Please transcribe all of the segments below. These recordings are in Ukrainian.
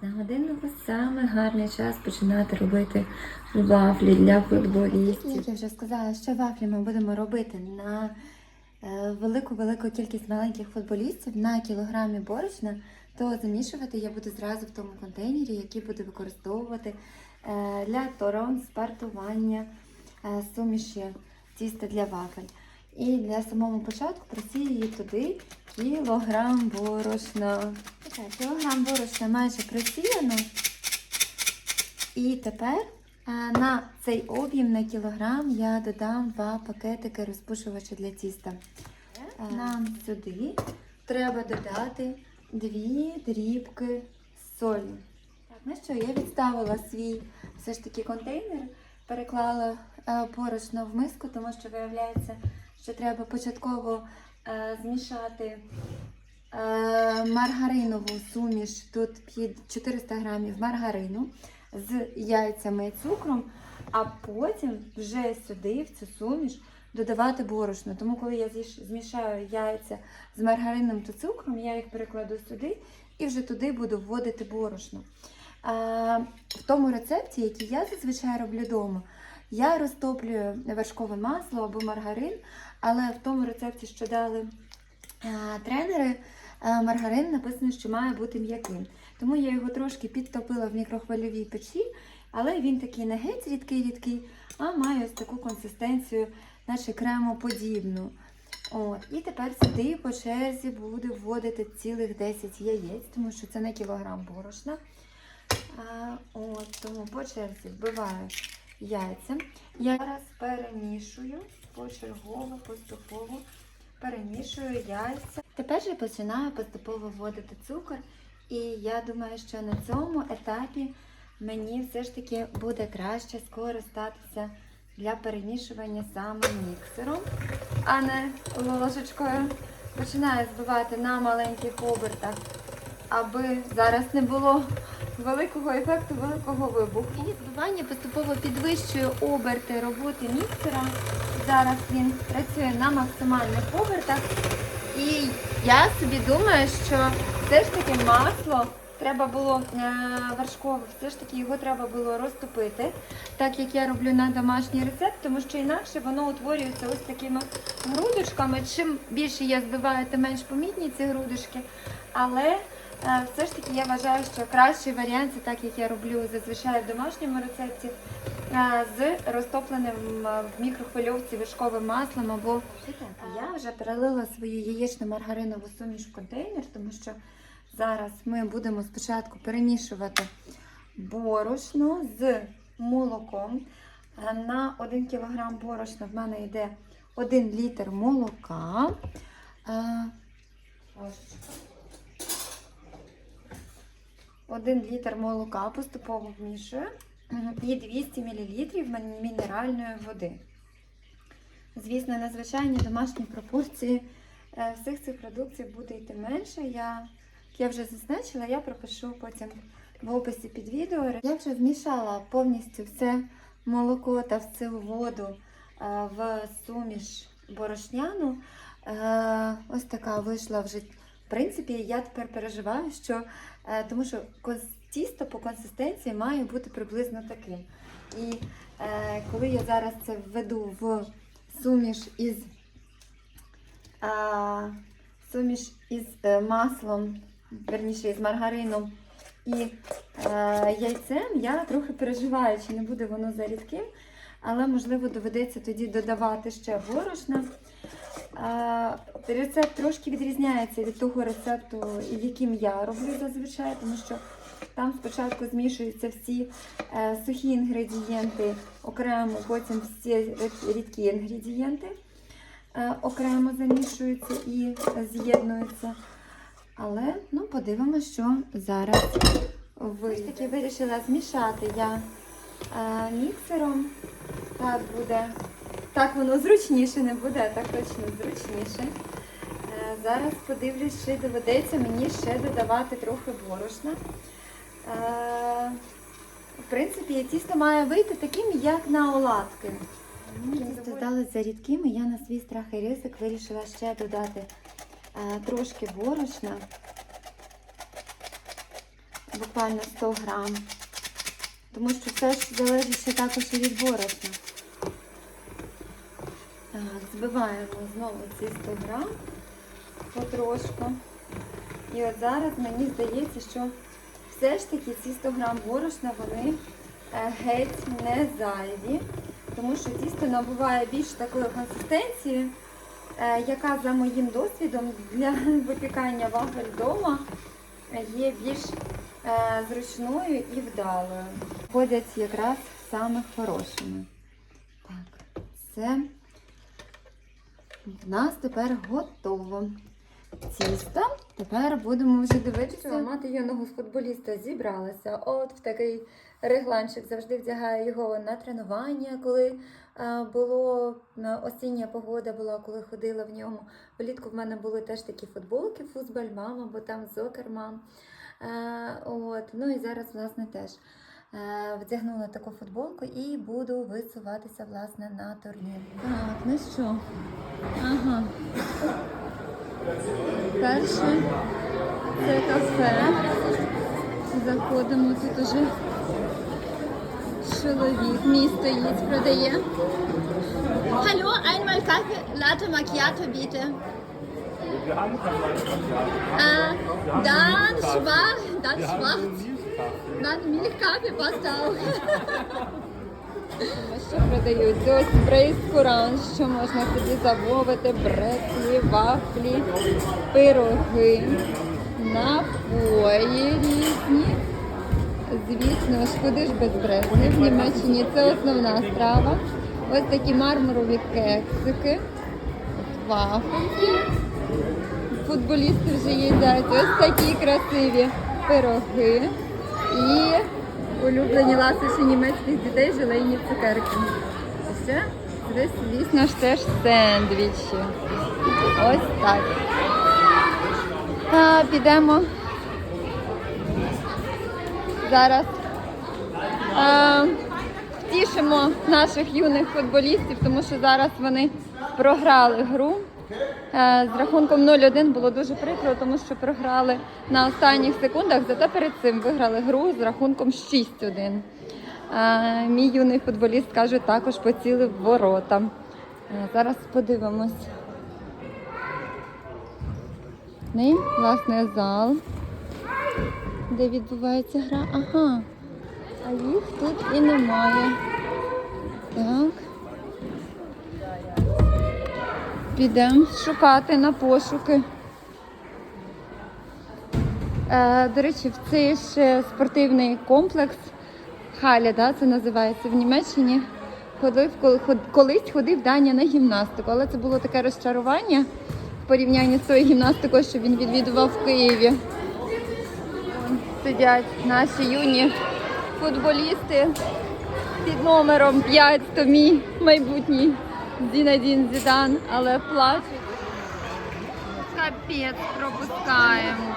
12 на годиннику саме гарний час починати робити вафлі для футболістів. Як я вже сказала, що вафлі ми будемо робити на велику-велику кількість маленьких футболістів на кілограмі борошна, то замішувати я буду зразу в тому контейнері, який буду використовувати е, для торон, спартування, е, суміші тіста для вафель. І для самого початку просію туди кілограм борошна. Так, кілограм борошна майже просіяно. І тепер е, на цей об'єм на кілограм я додам два пакетики розпушувача для тіста. Е, Нам сюди треба додати дві дрібки солі. Так, ну що, я відставила свій все ж таки контейнер, переклала е, борошно в миску, тому що виявляється, що треба початково е, змішати е, маргаринову суміш. Тут під 400 грамів маргарину з яйцями і цукром, а потім вже сюди, в цю суміш, додавати борошно. Тому, коли я змішаю яйця з маргарином та цукром, я їх перекладу сюди і вже туди буду вводити борошно. А, в тому рецепті, який я зазвичай роблю вдома, я розтоплюю вершкове масло або маргарин, але в тому рецепті, що дали тренери, маргарин написано, що має бути м'яким. Тому я його трошки підтопила в мікрохвильовій печі, але він такий не геть рідкий-рідкий, а має ось таку консистенцію, наче кремоподібну. От. І тепер сюди по черзі буду вводити цілих 10 яєць, тому що це не кілограм борошна. А, от, тому по черзі вбиваю яйця. Я зараз перемішую почергово, поступово перемішую яйця. Тепер же починаю поступово вводити цукор. І я думаю, що на цьому етапі мені все ж таки буде краще скористатися для перемішування саме міксером, а не ложечкою. Починаю збивати на маленьких обертах, аби зараз не було великого ефекту, великого вибуху. І збивання поступово підвищує оберти роботи міксера. Зараз він працює на максимальних обертах. І я собі думаю, що все ж таки масло треба було е, вершкове, все ж таки його треба було розтопити, так як я роблю на домашній рецепт, тому що інакше воно утворюється ось такими грудочками. Чим більше я збиваю, тим менш помітні ці грудочки. Але е, все ж таки я вважаю, що кращий варіант це так, як я роблю зазвичай в домашньому рецепті. З розтопленим в мікрохвильовці вершковим маслом або я вже перелила свою яєчну маргаринову суміш в контейнер, тому що зараз ми будемо спочатку перемішувати борошно з молоком. На 1 кг борошна в мене йде 1 літр молока. 1 літр молока поступово вмішую. І 200 мл мінеральної води. Звісно, на звичайні домашні пропорції е, всіх цих продуктів буде йти менше. Я, як я вже зазначила, я пропишу потім в описі під відео. Я вже вмішала повністю все молоко та всю воду е, в суміш борошняну. Е, Ось така вийшла вже. В принципі, я тепер переживаю, що тому що тісто по консистенції має бути приблизно таким. І е, коли я зараз це введу в суміш із, а, суміш із е, маслом, верніше із маргарином і е, яйцем, я трохи переживаю, чи не буде воно за рідким, але можливо доведеться тоді додавати ще борошна. Е, Рецепт трошки відрізняється від того рецепту, яким я роблю зазвичай, тому що там спочатку змішуються всі е, сухі інгредієнти окремо, потім всі рідкі інгредієнти е, окремо замішуються і з'єднуються. Але ну, подивимося, що зараз вийде. Ось таки вирішила змішати я е, міксером. Так буде. Так воно зручніше не буде, так точно зручніше. Е, Зараз подивлюсь, чи доведеться мені ще додавати трохи борошна. Е, В принципі, тісто має вийти таким, як на оладки. Тісто здалося рідким, і я на свій страх і ризик вирішила ще додати е, трошки борошна. буквально 100 грам. Тому що все ж залежить ще також і від борошна. Так, збиваємо знову ці 100 грам потрошку. І от зараз мені здається, що все ж таки ці 100 грам борошна вони е, геть не зайві, тому що тісто набуває більш такої консистенції, е, яка за моїм досвідом для випікання вафель вдома є більш е, зручною і вдалою. Ходять якраз саме хорошими. Так, це в нас тепер готово. Тісто. Тепер будемо вже дивитися. Мати юного футболіста зібралася. От в такий регланчик завжди вдягаю його на тренування, коли е, було осіння погода була, коли ходила в ньому. Влітку в мене були теж такі футболки, футболь мама, бо там зокермам. Е, от. Ну і зараз, власне, теж е, вдягнула таку футболку і буду висуватися власне на турнір. Так, ну що? Ага. Перше це кафе. Заходимо тут уже чоловік. Мій стоїть, продає. Hallo, einmal Kaffee, Latte Macchiato bitte. Äh, dann schwach, dann Wir schwach. Dann Milchkaffee passt auch. Що продають? Ось прейскурант, що можна собі замовити, бретлі, вафлі, пироги, напої різні. Звісно ж, куди ж без бретлів в Німеччині це основна страва. Ось такі мармурові кексики, вафельки. Футболісти вже їдять ось такі красиві пироги і улюблені ласощі німецьких дітей желейні цукерки. А ще, це, звісно ж, теж сендвічі. Ось так. А, підемо зараз. А, втішимо наших юних футболістів, тому що зараз вони програли гру. Е, З рахунком 0-1 було дуже прикро, тому що програли на останніх секундах, зате перед цим виграли гру з рахунком 6-1. Е, Мій юний футболіст каже, також поцілив ворота. Е, Зараз подивимось. І, власне, зал, де відбувається гра. Ага. А їх тут і немає. Так. Підемо шукати на пошуки. Е, до речі, в цей ж спортивний комплекс Халя, да, це називається в Німеччині. Ходив, коли- ход- колись ходив Даня на гімнастику, але це було таке розчарування в порівнянні з тою гімнастикою, що він відвідував в Києві. Сидять наші юні футболісти під номером 5, то мій майбутній Зінадін Зідан, але плачуть. Капець, пропускаємо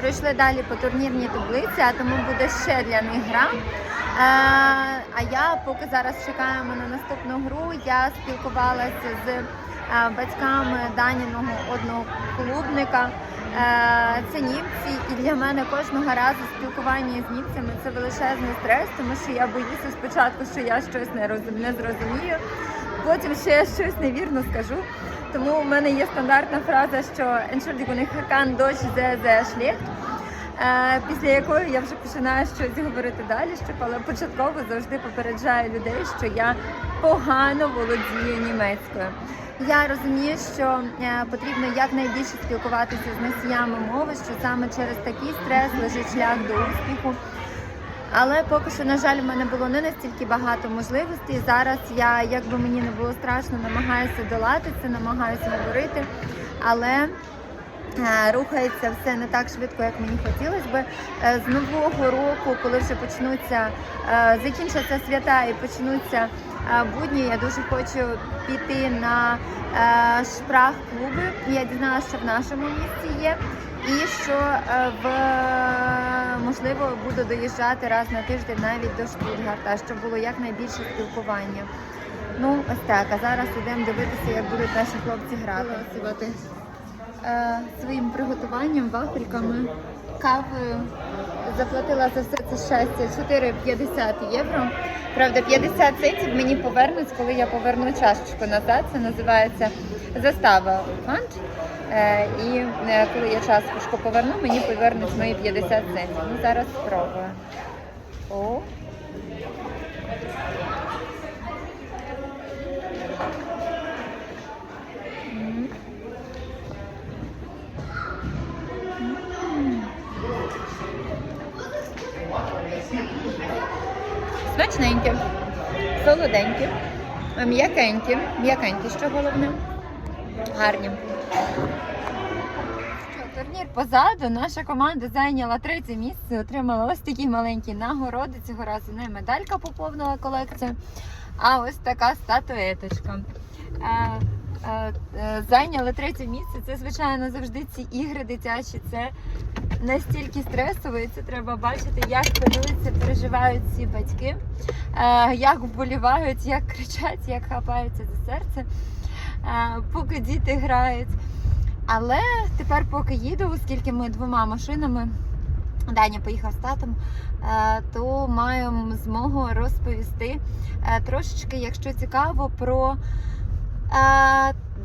пройшли далі по турнірній таблиці, а тому буде ще для них гра. Е, а я поки зараз чекаємо на наступну гру, я спілкувалася з е, батьками Даніного одноклубника. Е, Це німці, і для мене кожного разу спілкування з німцями це величезний стрес, тому що я боюся спочатку, що я щось не розум- не зрозумію, потім ще я щось невірно скажу. Тому у мене є стандартна фраза, що Entschuldigung, ich kann Deutsch sehr, sehr. Е, Після якої я вже починаю щось говорити далі, щоб але початково завжди попереджаю людей, що я погано володію німецькою. Я розумію, що е, потрібно якнайбільше спілкуватися з носіями мови, що саме через такий стрес лежить шлях до успіху. Але поки що, на жаль, в мене було не настільки багато можливостей. Зараз я, як би мені не було страшно, намагаюся долати це, намагаюся говорити, але е, рухається все не так швидко, як мені хотілося би. Е, З нового року, коли вже почнуться, е, закінчаться свята і почнуться будні, я дуже хочу піти на шпрах клуби. Я дізналася, що в нашому місті є. І що в можливо буду доїжджати раз на тиждень навіть до Штутгарта, щоб було якнайбільше спілкування. Ну, ось так. А зараз йдемо дивитися, як будуть наші хлопці грати. Е, своїм приготуванням, вафельками, кавою. Заплатила за все це щастя 4,50 євро. Правда, 50 центів мені повернуть, коли я поверну чашечку назад. Це називається застава фант. Е, і е, коли я чашечку поверну, мені повернуть мої 50 центів. Ну, зараз спробую. О. Смачненькі, солоденькі, м'якенькі, м'якенькі, що головне. Гарні. Турнір позаду. Наша команда зайняла третє місце, отримала ось такі маленькі нагороди. Цього разу не медалька поповнила колекцію, а ось така статуеточка. Е, е, е, Зайняли третє місце. Це, звичайно, завжди ці ігри дитячі. Це настільки стресово, і це треба бачити, як хвилюються, переживають ці батьки, як вболівають, як кричать, як хапаються за серце, поки діти грають. Але тепер, поки їду, оскільки ми двома машинами, Даня поїхав з татом, е, то маю змогу розповісти е, трошечки, якщо цікаво, про е,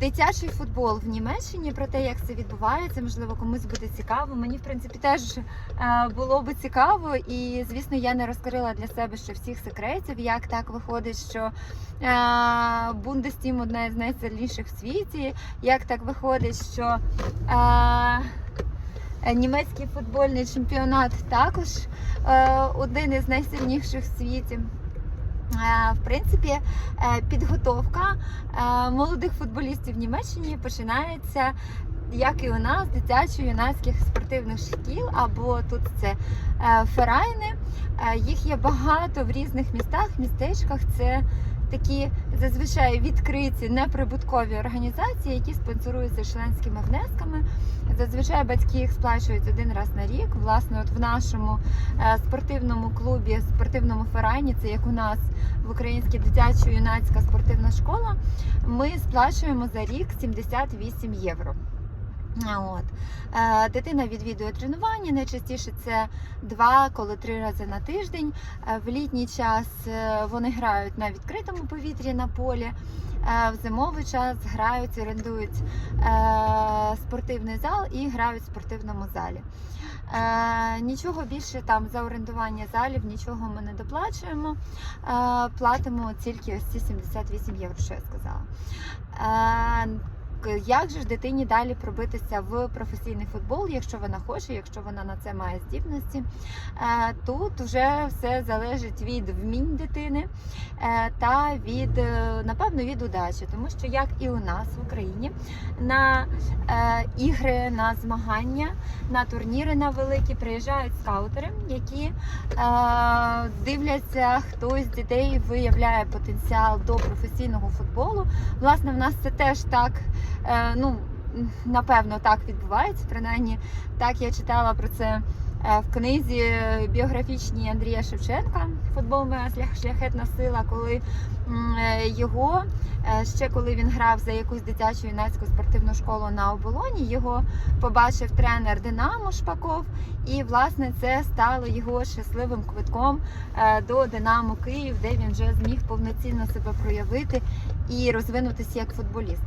дитячий футбол в Німеччині, про те, як це відбувається. Можливо, комусь буде цікаво. Мені, в принципі, теж е, було би цікаво, і звісно, я не розкрила для себе ще всіх секретів, як так виходить, що е, Бундестім одна з найсильніших в світі. Як так виходить, що е, німецький футбольний чемпіонат також один із найсильніших в світі. Е, В принципі, е, підготовка е, молодих футболістів в Німеччині починається, як і у нас, дитячо-юнацьких спортивних шкіл, або тут це ферайни. Їх є багато в різних містах, містечках. Це такі зазвичай відкриті неприбуткові організації, які спонсоруються членськими внесками. Зазвичай батьки їх сплачують один раз на рік. Власне, от в нашому е, спортивному клубі, спортивному ферайні, це як у нас в Українській дитячо-юнацька спортивна школа, ми сплачуємо за рік 78 євро. От. Е, Дитина відвідує тренування. Найчастіше це два, коли три рази на тиждень. Е, В літній час е, вони грають на відкритому повітрі на полі. В зимовий час грають, орендують спортивний зал і грають в спортивному залі. Нічого більше там за орендування залів, нічого ми не доплачуємо. Платимо тільки ось ці 78 євро, що я сказала. Е, Як же ж дитині далі пробитися в професійний футбол, якщо вона хоче, якщо вона на це має здібності? Е, Тут вже все залежить від вмінь дитини е, та від, напевно, від удачі, тому що як і у нас в Україні на ігри, на змагання, на турніри на великі приїжджають скаутери, які дивляться, хто з дітей виявляє потенціал до професійного футболу. Власне, в нас це теж так. Е, ну, напевно так відбувається. Принаймні, так я читала про це е, в книзі біографічній Андрія Шевченка Футбол моя шляхетна сила, коли е, його ще коли він грав за якусь дитячу юнацьку спортивну школу на оболоні, його побачив тренер Динамо Шпаков, і власне це стало його щасливим квитком до Динамо Київ, де він вже зміг повноцінно себе проявити і розвинутися як футболіст.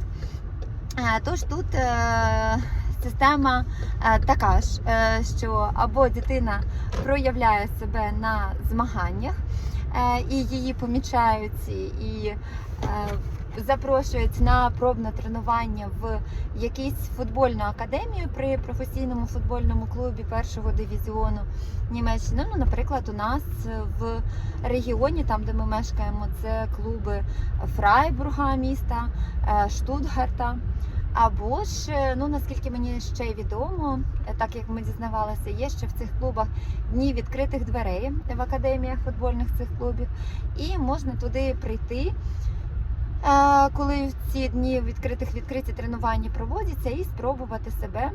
Е, Тож тут е, система е, така ж, що або дитина проявляє себе на змаганнях, і її помічають і запрошують на пробне тренування в якусь футбольну академію при професійному футбольному клубі першого дивізіону Німеччини. Ну, наприклад, у нас в регіоні, там де ми мешкаємо, це клуби Фрайбурга міста, е, Штутгарта. Або ж, е, ну наскільки мені ще відомо, е, так як ми дізнавалися, є ще в цих клубах дні відкритих дверей в академіях футбольних цих клубів, і можна туди прийти, коли ці дні відкритих відкриті тренування проводяться, і спробувати себе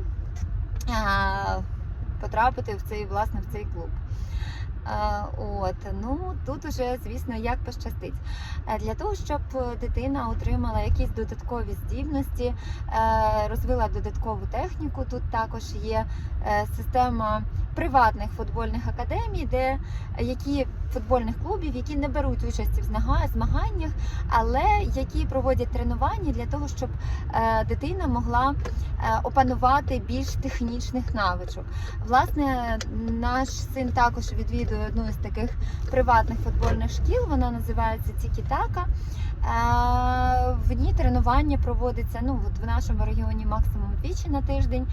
потрапити в цей власне в цей клуб. От ну тут уже, звісно, як пощастить. Для того, щоб дитина отримала якісь додаткові здібності, е, розвила додаткову техніку. Тут також є е, система приватних футбольних академій, де які футбольних клубів, які не беруть участі в змаганнях, але які проводять тренування для того, щоб е, дитина могла е, опанувати більш технічних навичок. Власне, наш син також відвідує одну з таких приватних футбольних шкіл. Вона називається Тікітака. В ній тренування проводиться ну от в нашому регіоні максимум двічі на тиждень.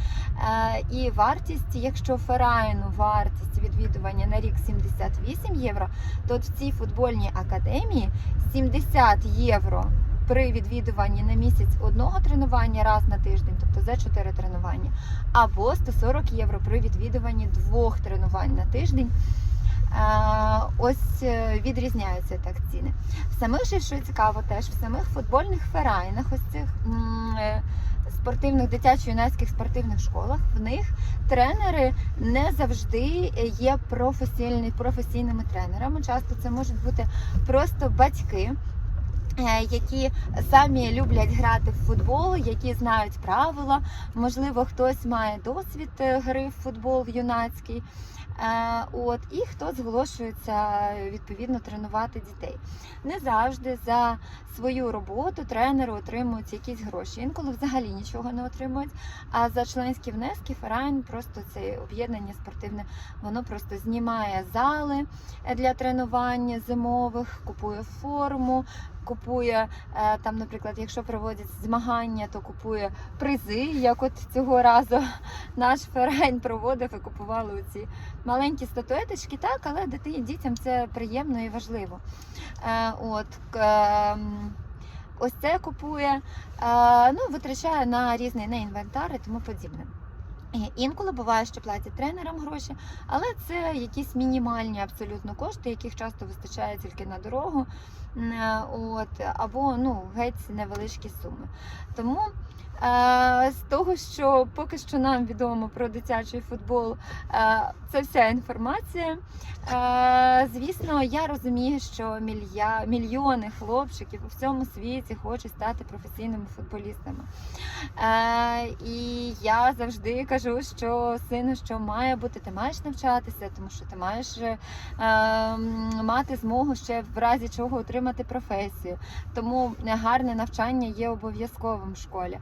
І вартість, якщо ферайну вартість відвідування на рік 78 євро, то в цій футбольній академії 70 євро при відвідуванні на місяць одного тренування раз на тиждень, тобто за 4 тренування, або 140 євро при відвідуванні двох тренувань на тиждень. Ось е, відрізняються так ціни. В самих же, що цікаво, теж в самих футбольних ферайнах, ось цих е, спортивних дитячо-юнацьких спортивних школах, в них тренери не завжди є професійні, професійними тренерами. Часто це можуть бути просто батьки. е, Які самі люблять грати в футбол, які знають правила, можливо, хтось має досвід гри в футбол в юнацький. Е, От і хто зголошується відповідно тренувати дітей. Не завжди за свою роботу тренери отримують якісь гроші. Інколи взагалі нічого не отримують. А за членські внески Ферайн просто це об'єднання спортивне, воно просто знімає зали для тренувань зимових, купує форму. Купує е, там, наприклад, якщо проводять змагання, то купує призи, як от цього разу наш ферайн проводив і купували оці маленькі статуеточки, так, але дитині дітям це приємно і важливо. Е, от, ем, ось це купує, е, ну, витрачає на різний на інвентар і тому подібне. Інколи буває, що платять тренерам гроші, але це якісь мінімальні абсолютно кошти, яких часто вистачає тільки на дорогу, от, або ну, геть невеличкі суми. Тому е, з того, що поки що нам відомо про дитячий футбол, е, це вся інформація. Е, звісно, я розумію, що мільйони хлопчиків у всьому світі хочуть стати професійними футболістами. Е, і я завжди кажу, що сину, що має бути, ти маєш навчатися, тому що ти маєш е, мати змогу ще в разі чого отримати професію. Тому гарне навчання є обов'язковим в школі.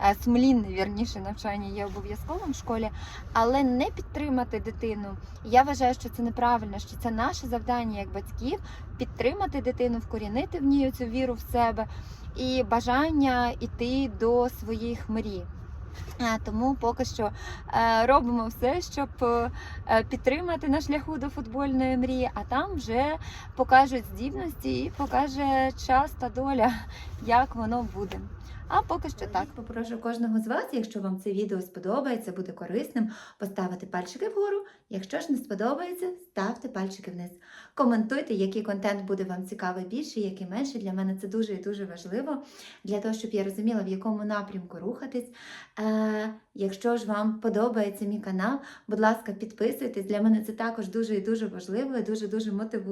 Е, Сумлінне, вірніше, навчання є обов'язковим в школі, але не підтримати дитину. Я вважаю, що це неправильно, що це наше завдання як батьків підтримати дитину, вкорінити в ній цю віру в себе і бажання йти до своїх мрій. Е, Тому поки що е, робимо все, щоб підтримати на шляху до футбольної мрії, а там вже покажуть здібності і покаже час та доля, як воно буде. А поки що так. Попрошу кожного з вас, якщо вам це відео сподобається, буде корисним, поставити пальчики вгору. Якщо ж не сподобається, ставте пальчики вниз. Коментуйте, який контент буде вам цікавий більше, який менше. Для мене це дуже і дуже важливо для того, щоб я розуміла, в якому напрямку рухатись. Е, якщо ж вам подобається мій канал, будь ласка, підписуйтесь. Для мене це також дуже і дуже важливо і дуже дуже мотивує.